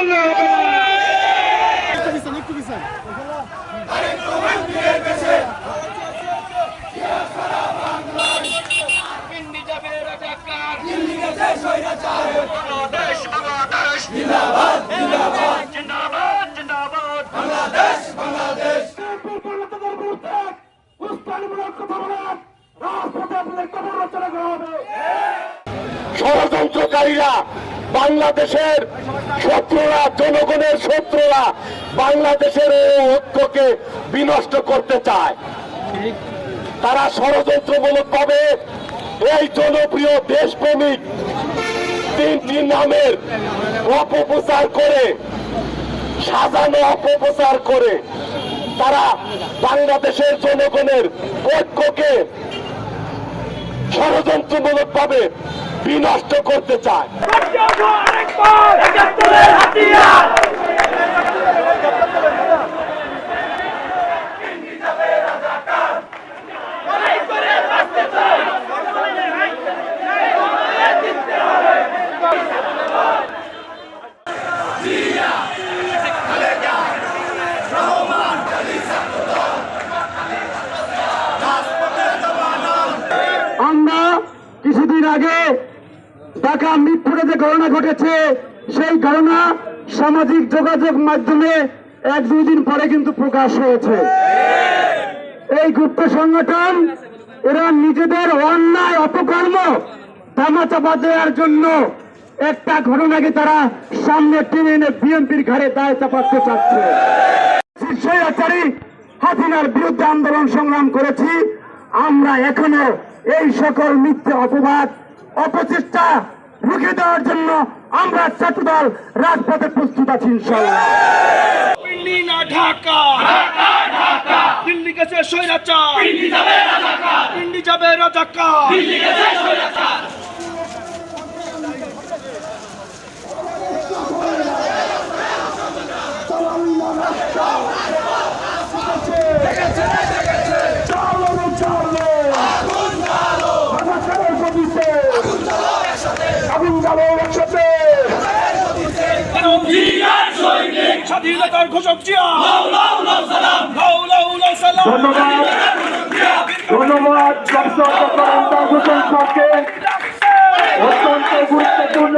করলে হবে না ষড়যন্ত্রকারীরা বাংলাদেশের শত্রুরা, জনগণের শত্রুরা বাংলাদেশের এই ঐক্যকে বিনষ্ট করতে চায়। তারা ষড়যন্ত্রমূলক ভাবে এই জনপ্রিয় দেশপ্রেমিক তিনটি নামের অপপ্রচার করে, সাজানো অপপ্রচার করে, তারা বাংলাদেশের জনগণের ঐক্যকে ষড়যন্ত্রমূলক ভাবে বিনষ্ট করতে চায়। ঢাকা মিরপুরে যে ঘটনা ঘটেছে, সেই ঘটনা সামাজিক যোগাযোগ মাধ্যমে এক দুই দিন পরে কিন্তু প্রকাশ হয়েছে। এই গুপ্ত সংগঠন, এরা নিজেদের অন্যায়, অপকর্ম ধামাচাপা দেওয়ার জন্য একটা ঘটনাকে তারা সামনে টেনে এনে বিএনপির ঘাড়ে দায় চাপাতে চাচ্ছে। স্বৈরাচারী হাসিনার বিরুদ্ধে আন্দোলন সংগ্রাম করেছি। আমরা এখনও এই সকল মিথ্যে অপবাদ অপচেষ্টা রুখে দেওয়ার জন্য আমরা ছাত্রদল রাজপথে প্রস্তুত আছি ইনশাল্লাহ না ঢাকা। ঢাকা ঢাকা দিল্লি গেছে স্বৈরাচার। পিন্ডি যাবে রাজাকার। পিন্ডি যাবে রাজাকার দিল্লি গেছে স্বৈরাচার স্বাধীনতার ঘোষক জিয়া। ধন্যবাদ। ধন্যবাদ। অত্যন্ত গুরুত্বপূর্ণ